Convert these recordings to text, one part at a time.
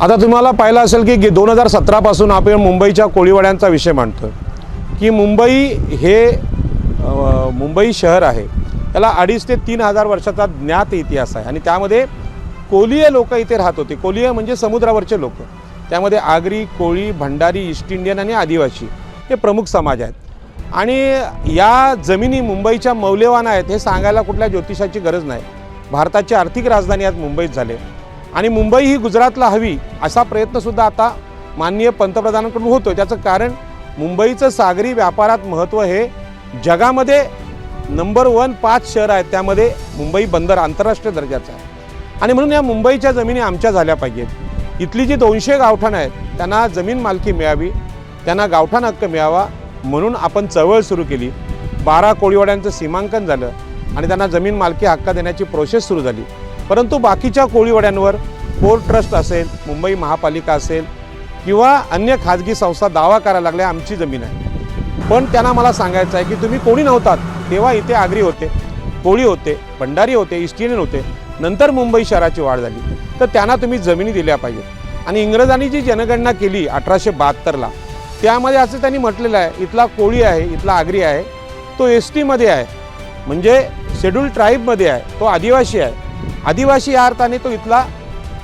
आता तुम्हाला पाहिलं असेल की दोन हजार सतरापासून आपण मुंबईच्या कोळीवाड्यांचा विषय मांडतो की मुंबई हे मुंबई शहर आहे. त्याला अडीच ते तीन हजार वर्षाचा ज्ञात इतिहास आहे. आणि त्यामध्ये कोलीय लोक इथे राहत होते. कोलीय म्हणजे समुद्रावरचे लोक. त्यामध्ये आगरी कोळी भंडारी ईस्ट इंडियन आणि आदिवासी हे प्रमुख समाज आहेत. आणि या जमिनी मुंबईच्या मौल्यवान आहेत हे सांगायला कुठल्या ज्योतिषाची गरज नाही. भारताची आर्थिक राजधानी आज मुंबईत झाले. आणि मुंबई ही गुजरातला हवी असा प्रयत्नसुद्धा आता माननीय पंतप्रधानांकडून होतो त्याचं कारण मुंबईचं सागरी व्यापारात महत्त्व हे जगामध्ये नंबर वन पाच शहर आहेत. त्यामध्ये मुंबई बंदर आंतरराष्ट्रीय दर्जाचं आहे. आणि म्हणून या मुंबईच्या जमिनी आमच्या झाल्या पाहिजेत. इथली जी दोनशे गावठाणं आहेत त्यांना जमीन मालकी मिळावी त्यांना गावठाण हक्क मिळावा म्हणून आपण चळवळ सुरू केली. बारा कोळीवाड्यांचं सीमांकन झालं आणि त्यांना जमीन मालकी हक्क देण्याची प्रोसेस सुरू झाली. परंतु बाकीच्या कोळीवाड्यांवर पोर्ट ट्रस्ट असेल मुंबई महापालिका असेल किंवा अन्य खाजगी संस्था दावा करायला लागल्या आमची जमीन आहे. पण त्यांना मला सांगायचं आहे की तुम्ही कोणी नव्हतात तेव्हा इथे आगरी होते कोळी होते भंडारी होते ईस्ट इंडियन होते नंतर मुंबई शहराची वाढ झाली. तर त्यांना तुम्ही जमिनी दिल्या पाहिजेत. आणि इंग्रजांनी जी जनगणना केली अठराशे बहात्तरला त्यामध्ये असं त्यांनी म्हटलेलं आहे इथला कोळी आहे इथला आगरी आहे तो एस टीमध्ये आहे. म्हणजे शेड्यूल ट्राईबमध्ये आहे तो आदिवासी आहे. आदिवासी या अर्थाने तो इथला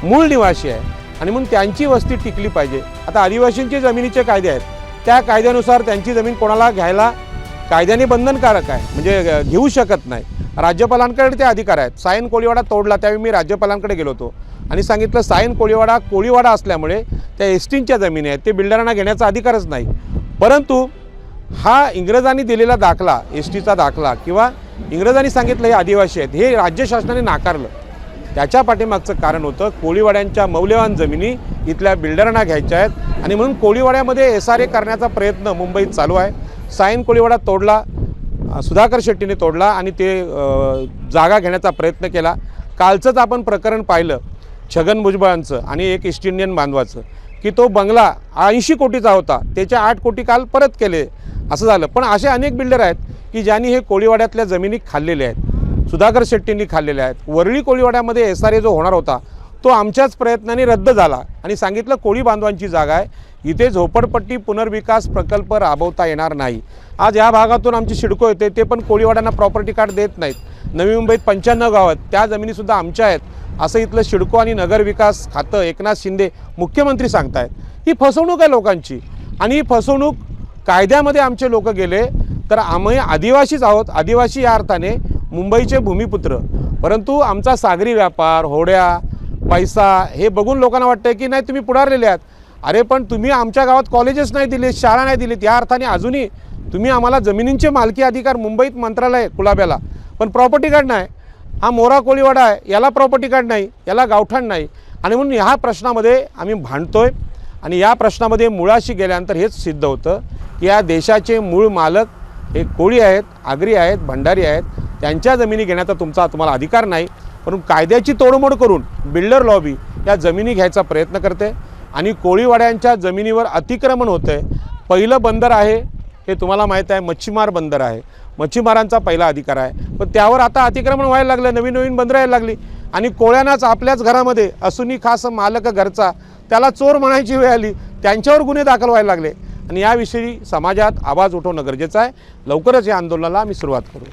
मूळ निवासी आहे. आणि म्हणून त्यांची वस्ती टिकली पाहिजे. आता आदिवासींचे जमिनीचे कायदे आहेत. त्या कायद्यानुसार त्यांची जमीन कोणाला घ्यायला कायद्याने बंधनकारक आहे. म्हणजे घेऊ शकत नाही. राज्यपालांकडे ते अधिकार आहेत. सायन कोळीवाडा तोडला. त्यावेळी मी राज्यपालांकडे गेलो होतो. आणि सांगितलं सायन कोळीवाडा कोळीवाडा असल्यामुळे त्या एस टींच्या जमिनी आहेत. ते बिल्डरांना घेण्याचा अधिकारच नाही. परंतु हा इंग्रजांनी दिलेला दाखला एस टीचा दाखला किंवा इंग्रजांनी सांगितलं हे आदिवासी आहेत. हे राज्य शासनाने नाकारलं. त्याच्या पाठीमागचं कारण होतं कोळीवाड्यांच्या मौल्यवान जमिनी इथल्या बिल्डरांना घ्यायच्या आहेत आणि म्हणून कोळीवाड्यामध्ये एस आर ए करण्याचा प्रयत्न मुंबईत चालू आहे. सायन कोळीवाडा तोडला सुधाकर शेट्टीने तोडला आणि ते जागा घेण्याचा प्रयत्न केला. कालचंच आपण प्रकरण पाहिलं छगन भुजबळांचं आणि एक ईस्ट इंडियन बांधवाचं की तो बंगला ऐंशी कोटीचा होता त्याच्या आठ कोटी काल परत केले. असं झालं. पण असे अनेक बिल्डर आहेत की ज्यांनी हे कोळीवाड्यातल्या जमिनी खाल्लेल्या आहेत. सुधाकर शेट्टींनी खाल्लेल्या आहेत. वरळी कोळीवाड्यामध्ये एस आर ए जो होणार होता तो आमच्याच प्रयत्नाने रद्द झाला आणि सांगितलं कोळी बांधवांची जागा आहे. इथे झोपडपट्टी पुनर्विकास प्रकल्प राबवता येणार नाही. आज या भागातून आमची शिडको येते ते पण कोळीवाड्यांना प्रॉपर्टी कार्ड देत नाहीत. नवी मुंबईत पंच्याण्णव गाव आहेत. त्या जमिनीसुद्धा आमच्या आहेत. असं इथलं शिडको आणि नगरविकास खातं एकनाथ शिंदे मुख्यमंत्री सांगतायत. ही फसवणूक आहे लोकांची. आणि ही फसवणूक कायद्यामध्ये आमचे लोक गेले तर आम्ही आदिवासीच आहोत. आदिवासी या अर्थाने मुंबईचे भूमिपुत्र. परंतु आमचा सागरी व्यापार होड्या पैसा हे बघून लोकांना वाटतं की नाही तुम्ही पुढारलेले आहात. अरे पण तुम्ही आमच्या गावात कॉलेजेस नाही दिले शाळा नाही दिलीत. या अर्थाने अजूनही तुम्ही आम्हाला जमिनींचे मालकी अधिकार मुंबईत मंत्रालय कुलाब्याला. पण प्रॉपर्टी कार्ड नाही. हा मोरा कोळीवाडा आहे. याला प्रॉपर्टी कार्ड नाही. याला गावठाण नाही. आणि म्हणून ह्या प्रश्नामध्ये आम्ही भांडतो आहे आणि या प्रश्नामध्ये मुळाशी गेल्यानंतर हेच सिद्ध होतं. या देशाचे मूळ मालक हे कोळी आहेत आगरी आहेत भंडारी आहेत. त्यांच्या जमिनी घेण्याचा तुमचा तुम्हाला अधिकार नाही. परंतु कायद्याची तोडमोड करून बिल्डर लॉबी या जमिनी घ्यायचा प्रयत्न करते. आणि कोळीवाड्यांच्या जमिनीवर अतिक्रमण होतं आहे पहिलं बंदर आहे हे तुम्हाला माहीत आहे मच्छीमार बंदर आहे. मच्छीमारांचा पहिला अधिकार आहे. पण त्यावर आता अतिक्रमण व्हायला लागलं नवीन नवीन बंदरं यायला लागली. आणि कोळ्यांनाच आपल्याच घरामध्ये असूनही खास मालक घरचा त्याला चोर म्हणायची वेळ आली. त्यांच्यावर गुन्हे दाखल व्हायला लागले. आणि याविषयी समाजात आवाज उठवणं गरजेचं आहे. लवकरच या आंदोलनाला आम्ही सुरुवात करू.